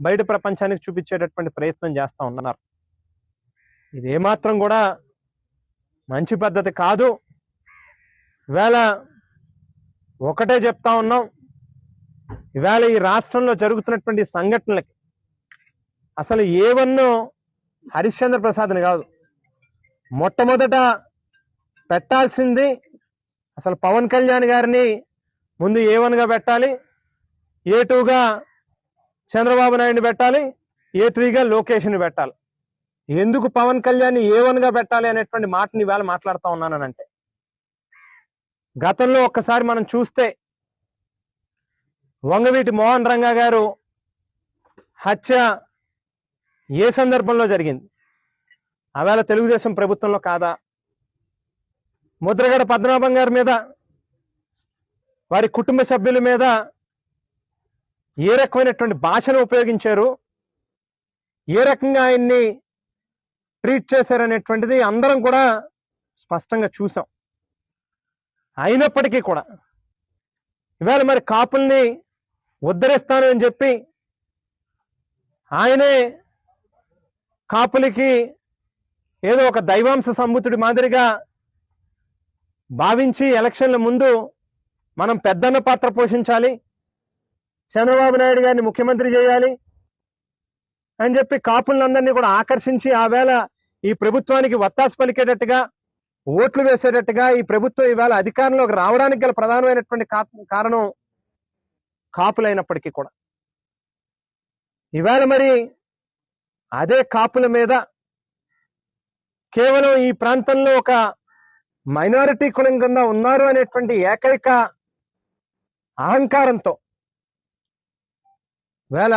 బయట ప్రపంచానికి చూపించేటటువంటి ప్రయత్నం చేస్తూ ఉన్నారు. ఇది ఏమాత్రం కూడా మంచి పద్ధతి కాదు. ఇవాళ ఒకటే చెప్తా ఉన్నాం. ఇవాళ ఈ రాష్ట్రంలో జరుగుతున్నటువంటి సంఘటనలకి అసలు ఏవన్నో హరిశ్చంద్ర ప్రసాద్ని కాదు మొట్టమొదట పెట్టాల్సింది అసలు పవన్ కళ్యాణ్ గారిని ముందు ఏ వన్గా పెట్టాలి? ఏ టూగా చంద్రబాబు నాయుడిని పెట్టాలి ఏ త్రీగా లోకేష్ని పెట్టాలి. ఎందుకు పవన్ కళ్యాణ్ ఏ వన్గా పెట్టాలి అనేటువంటి మాటని ఇవాళ మాట్లాడుతూ ఉన్నానంటే గతంలో ఒక్కసారి మనం చూస్తే వంగవీటి మోహన్ రంగా గారు హత్య ఏ సందర్భంలో జరిగింది? ఆవేళ తెలుగుదేశం ప్రభుత్వంలో కాదా? ముద్రగడ పద్మనాభం గారి మీద వారి కుటుంబ సభ్యుల మీద ఏ రకమైనటువంటి భాషను ఉపయోగించారు? ఏ రకంగా ఆయన్ని ట్రీట్ చేశారనేటువంటిది అందరం కూడా స్పష్టంగా చూసాం అయినప్పటికీ కూడా ఇవాళ మరి కాపుల్ని ఉద్ధరిస్తాను అని చెప్పి ఆయనే కాపులకి ఏదో ఒక దైవాంశ సంబుతుడి మాదిరిగా భావించి ఎలక్షన్ల ముందు మనం పెద్దన్న పాత్ర పోషించాలి. చంద్రబాబు నాయుడు గారిని ముఖ్యమంత్రి చేయాలి అని చెప్పి కాపులందరినీ కూడా ఆకర్షించి ఆ వేళ ఈ ప్రభుత్వానికి వత్తాసు పలికేటట్టుగా ఓట్లు వేసేటట్టుగా ఈ ప్రభుత్వం ఈవేళ అధికారంలోకి రావడానికి గల ప్రధానమైనటువంటి కారణం కాపులైనప్పటికీ కూడా. ఈవేళ మరి అదే కాపుల మీద కేవలం ఈ ప్రాంతంలో ఒక మైనారిటీ కులం కింద ఉన్నారు అనేటువంటి ఏకైక అహంకారంతో వేళ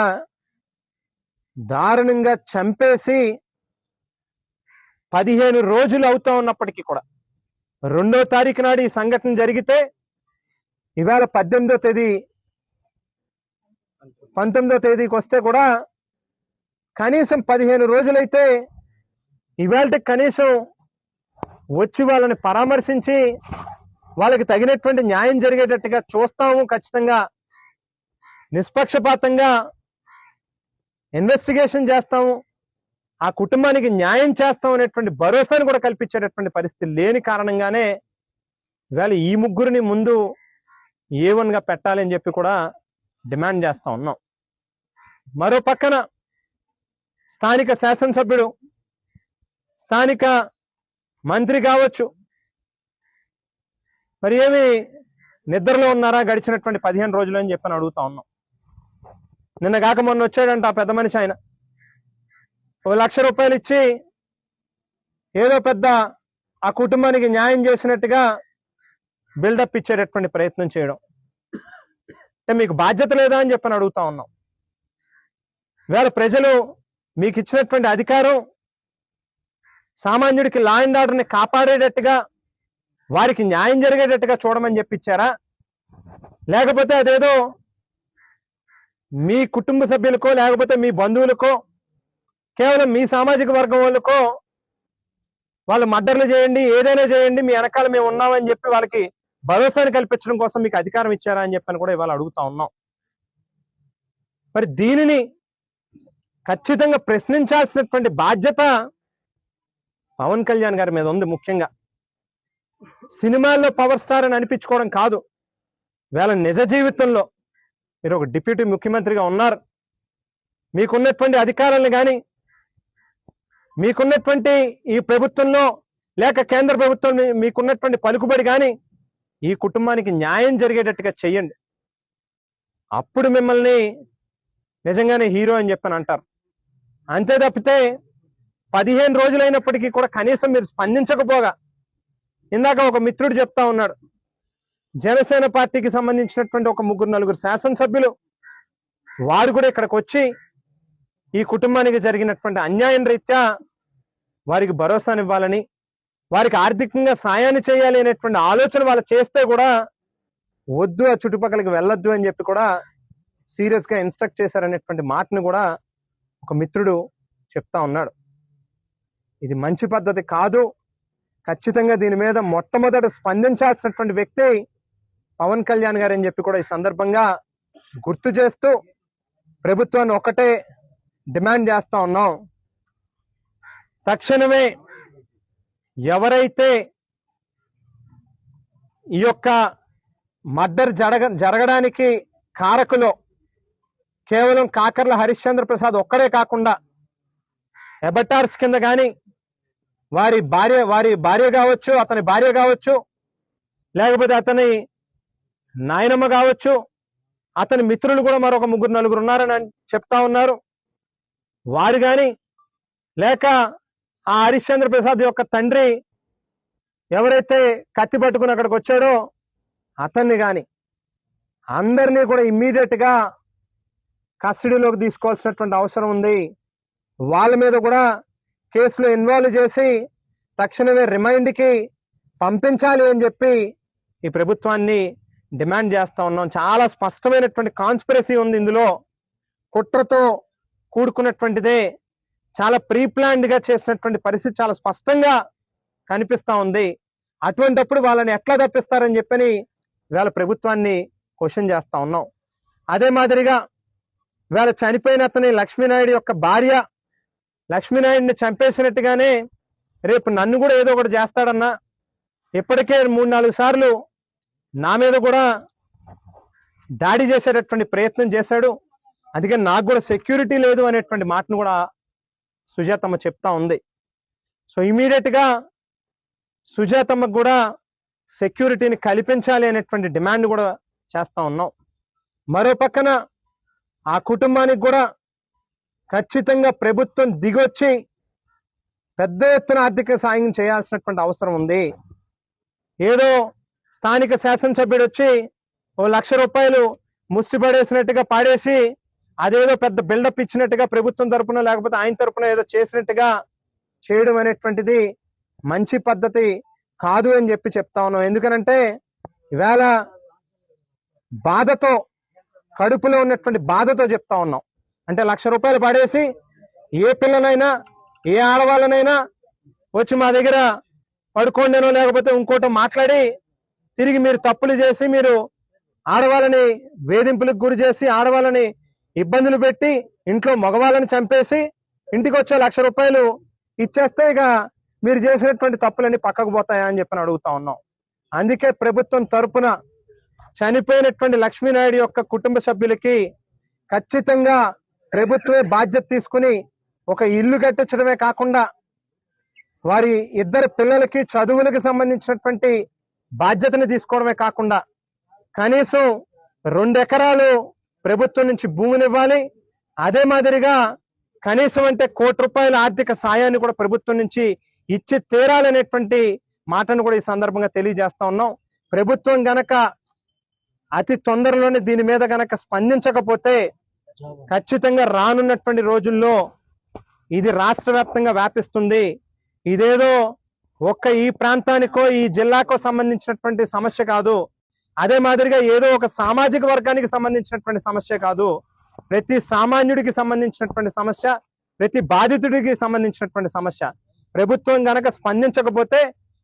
దారుణంగా చంపేసి పదిహేను రోజులు అవుతా ఉన్నప్పటికీ కూడా రెండో తారీఖు నాడు ఈ సంఘటన జరిగితే ఇవాళ పద్దెనిమిదో తేదీ పంతొమ్మిదో తేదీకి వస్తే కూడా కనీసం పదిహేను రోజులైతే ఇవాళ కనీసం వచ్చి వాళ్ళని పరామర్శించి వాళ్ళకి తగినటువంటి న్యాయం జరిగేటట్టుగా చూస్తాము ఖచ్చితంగా. నిష్పక్షపాతంగా ఇన్వెస్టిగేషన్ చేస్తాము ఆ కుటుంబానికి న్యాయం చేస్తాం అనేటువంటి భరోసాను కూడా కల్పించేటటువంటి పరిస్థితి లేని కారణంగానే ఇవాళ ఈ ముగ్గురిని ముందు ఏ గా పెట్టాలి అని చెప్పి కూడా డిమాండ్ చేస్తా ఉన్నాం. మరో పక్కన స్థానిక శాసనసభ్యుడు స్థానిక మంత్రి కావచ్చు. మరి ఏమి నిద్రలో ఉన్నారా? గడిచినటువంటి పదిహేను రోజులు అని చెప్పని అడుగుతా ఉన్నాం. నిన్న కాక మొన్న వచ్చాడంట ఆ పెద్ద మనిషి ఆయన. ఓ లక్ష రూపాయలు ఇచ్చి ఏదో పెద్ద ఆ కుటుంబానికి న్యాయం చేసినట్టుగా బిల్డప్ ఇచ్చేటటువంటి ప్రయత్నం చేయడం. అంటే మీకు బాధ్యత లేదా అని చెప్పని అడుగుతా ఉన్నాం. వేళ ప్రజలు మీకు ఇచ్చినటువంటి అధికారం సామాన్యుడికి లా అండ్ ఆర్డర్ని కాపాడేటట్టుగా వారికి న్యాయం జరిగేటట్టుగా చూడమని చెప్పిచ్చారా? లేకపోతే అదేదో మీ కుటుంబ సభ్యులకో లేకపోతే మీ బంధువులకో కేవలం మీ సామాజిక వర్గం వాళ్ళకో వాళ్ళు మర్డర్లు చేయండి ఏదైనా చేయండి మీ వెనకాల మేము ఉన్నామని చెప్పి వాళ్ళకి భరోసాని కల్పించడం కోసం మీకు అధికారం ఇచ్చారా అని చెప్పని కూడా ఇవాళ అడుగుతా ఉన్నాం. మరి దీనిని ఖచ్చితంగా ప్రశ్నించాల్సినటువంటి బాధ్యత పవన్ కళ్యాణ్ గారి మీద ఉంది ముఖ్యంగా. సినిమాల్లో పవర్ స్టార్ అని అనిపించుకోవడం కాదు. వేళ నిజ జీవితంలో మీరు ఒక డిప్యూటీ ముఖ్యమంత్రిగా ఉన్నారు. మీకున్నటువంటి అధికారాలను కానీ మీకున్నటువంటి ఈ ప్రభుత్వంలో లేక కేంద్ర ప్రభుత్వం మీకున్నటువంటి పలుకుబడి కానీ ఈ కుటుంబానికి న్యాయం జరిగేటట్టుగా చెయ్యండి. అప్పుడు మిమ్మల్ని నిజంగానే హీరో అని చెప్పని అంటారు. అంతే తప్పితే పదిహేను రోజులైనప్పటికీ కూడా కనీసం మీరు స్పందించకపోగా ఇందాక ఒక మిత్రుడు చెప్తా ఉన్నాడు. జనసేన పార్టీకి సంబంధించినటువంటి ఒక ముగ్గురు నలుగురు శాసనసభ్యులు వారు కూడా ఇక్కడికి వచ్చి ఈ కుటుంబానికి జరిగినటువంటి అన్యాయం రీత్యా వారికి భరోసానివ్వాలని వారికి ఆర్థికంగా సాయాన్ని చేయాలి అనేటువంటి ఆలోచన వాళ్ళు చేస్తే కూడా వద్దు ఆ చుట్టుపక్కలకి వెళ్ళొద్దు అని చెప్పి కూడా సీరియస్గా ఇన్స్ట్రక్ట్ చేశారనేటువంటి మాటను కూడా ఒక మిత్రుడు చెప్తా ఉన్నాడు. ఇది మంచి పద్ధతి కాదు. ఖచ్చితంగా దీని మీద మొట్టమొదట స్పందించాల్సినటువంటి వ్యక్తి పవన్ కళ్యాణ్ గారు అని చెప్పి కూడా ఈ సందర్భంగా గుర్తు చేస్తూ ప్రభుత్వాన్ని ఒకటే డిమాండ్ చేస్తా ఉన్నాం. తక్షణమే ఎవరైతే ఈ యొక్క మర్డర్ జరగ జరగడానికి కారకులో కేవలం కాకర్ల హరిశ్చంద్ర ప్రసాద్ ఒక్కడే కాకుండా ఎబటార్స్ కింద కానీ వారి భార్య వారి భార్య కావచ్చు అతని భార్య కావచ్చు లేకపోతే అతని నాయనమ్మ కావచ్చు అతని మిత్రులు కూడా మరొక ముగ్గురు నలుగురు ఉన్నారని చెప్తా ఉన్నారు. వారు కానీ లేక ఆ హరిశ్చంద్ర ప్రసాద్ యొక్క తండ్రి ఎవరైతే కత్తి పట్టుకుని అక్కడికి వచ్చాడో అతన్ని కానీ అందరినీ కూడా ఇమ్మీడియట్గా కస్టడీలోకి తీసుకోవాల్సినటువంటి అవసరం ఉంది. వాళ్ళ మీద కూడా కేసులో ఇన్వాల్వ్ చేసి తక్షణమే రిమైండ్కి పంపించాలి అని చెప్పి ఈ ప్రభుత్వాన్ని డిమాండ్ చేస్తా ఉన్నాం. చాలా స్పష్టమైనటువంటి కాన్స్పిరసీ ఉంది ఇందులో. కుట్రతో కూడుకున్నటువంటిదే చాలా ప్రీ గా చేసినటువంటి పరిస్థితి చాలా స్పష్టంగా కనిపిస్తా ఉంది. అటువంటప్పుడు వాళ్ళని ఎట్లా తప్పిస్తారని చెప్పని ఇవాళ ప్రభుత్వాన్ని క్వశ్చన్ చేస్తా ఉన్నాం. అదే మాదిరిగా ఇవాళ చనిపోయిన అతని లక్ష్మీనాయుడు యొక్క భార్య లక్ష్మీనాయుడిని చంపేసినట్టుగానే రేపు నన్ను కూడా ఏదో ఒకటి చేస్తాడన్నా. ఇప్పటికే మూడు నాలుగు సార్లు నా మీద కూడా దాడి చేసేటటువంటి ప్రయత్నం చేశాడు. అందుకే నాకు కూడా సెక్యూరిటీ లేదు అనేటువంటి మాటను కూడా సుజాతమ్మ చెప్తా ఉంది. సో ఇమీడియట్గా సుజాతమ్మకు కూడా సెక్యూరిటీని కల్పించాలి అనేటువంటి డిమాండ్ కూడా చేస్తా ఉన్నాం. మరో పక్కన ఆ కుటుంబానికి కూడా ఖచ్చితంగా ప్రభుత్వం దిగొచ్చి పెద్ద ఎత్తున ఆర్థిక సాయం చేయాల్సినటువంటి అవసరం ఉంది. ఏదో స్థానిక శాసనసభ్యుడు వచ్చి ఓ లక్ష రూపాయలు ముష్టి పడేసినట్టుగా పాడేసి అదేదో పెద్ద బిల్డప్ ఇచ్చినట్టుగా ప్రభుత్వం తరపున లేకపోతే ఆయన తరపున ఏదో చేసినట్టుగా చేయడం అనేటువంటిది మంచి పద్ధతి కాదు అని చెప్పి చెప్తా ఉన్నాం. ఎందుకనంటే ఇవాళ బాధతో కడుపులో ఉన్నటువంటి బాధతో చెప్తా ఉన్నాం. అంటే లక్ష రూపాయలు పడేసి ఏ పిల్లనైనా ఏ ఆడవాళ్ళనైనా వచ్చి మా దగ్గర పడుకోండినో లేకపోతే ఇంకోటో మాట్లాడి తిరిగి మీరు తప్పులు చేసి మీరు ఆడవాళ్ళని వేధింపులకు గురి చేసి ఆడవాళ్ళని ఇబ్బందులు పెట్టి ఇంట్లో మగవాళ్ళని చంపేసి ఇంటికి వచ్చే లక్ష రూపాయలు ఇచ్చేస్తే ఇక మీరు చేసినటువంటి తప్పులన్నీ పక్కకు పోతాయా అని చెప్పి అడుగుతా ఉన్నాం. అందుకే ప్రభుత్వం తరపున చనిపోయినటువంటి లక్ష్మీనాయుడు యొక్క కుటుంబ సభ్యులకి ఖచ్చితంగా ప్రభుత్వమే బాధ్యత తీసుకుని ఒక ఇల్లు కట్టించడమే కాకుండా వారి ఇద్దరు పిల్లలకి చదువులకు సంబంధించినటువంటి బాధ్యతని తీసుకోవడమే కాకుండా కనీసం రెండు ఎకరాలు ప్రభుత్వం నుంచి భూమిని ఇవ్వాలి అదే మాదిరిగా కనీసం అంటే కోటి రూపాయల ఆర్థిక సాయాన్ని కూడా ప్రభుత్వం నుంచి ఇచ్చి తీరాలనేటువంటి మాటను కూడా ఈ సందర్భంగా తెలియజేస్తా ఉన్నాం. ప్రభుత్వం గనక అతి తొందరలోనే దీని మీద గనక స్పందించకపోతే ఖచ్చితంగా రానున్నటువంటి రోజుల్లో ఇది రాష్ట్ర వ్యాప్తంగా వ్యాపిస్తుంది. ఇదేదో ఒక్క ఈ ప్రాంతానికో ఈ జిల్లాకో సంబంధించినటువంటి సమస్య కాదు. అదే మాదిరిగా ఏదో ఒక సామాజిక వర్గానికి సంబంధించినటువంటి సమస్య కాదు. ప్రతి సామాన్యుడికి సంబంధించినటువంటి సమస్య ప్రతి బాధితుడికి సంబంధించినటువంటి సమస్య. ప్రభుత్వం గనక స్పందించకపోతే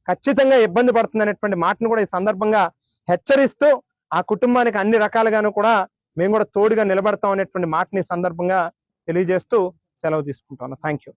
ఖచ్చితంగా ఇబ్బంది పడుతుందనేటువంటి మాటను కూడా ఈ సందర్భంగా హెచ్చరిస్తూ ఆ కుటుంబానికి అన్ని రకాలుగాను కూడా మేము కూడా తోడుగా నిలబడతాం అనేటువంటి మాటని సందర్భంగా తెలియజేస్తూ సెలవు తీసుకుంటాను థ్యాంక్ యూ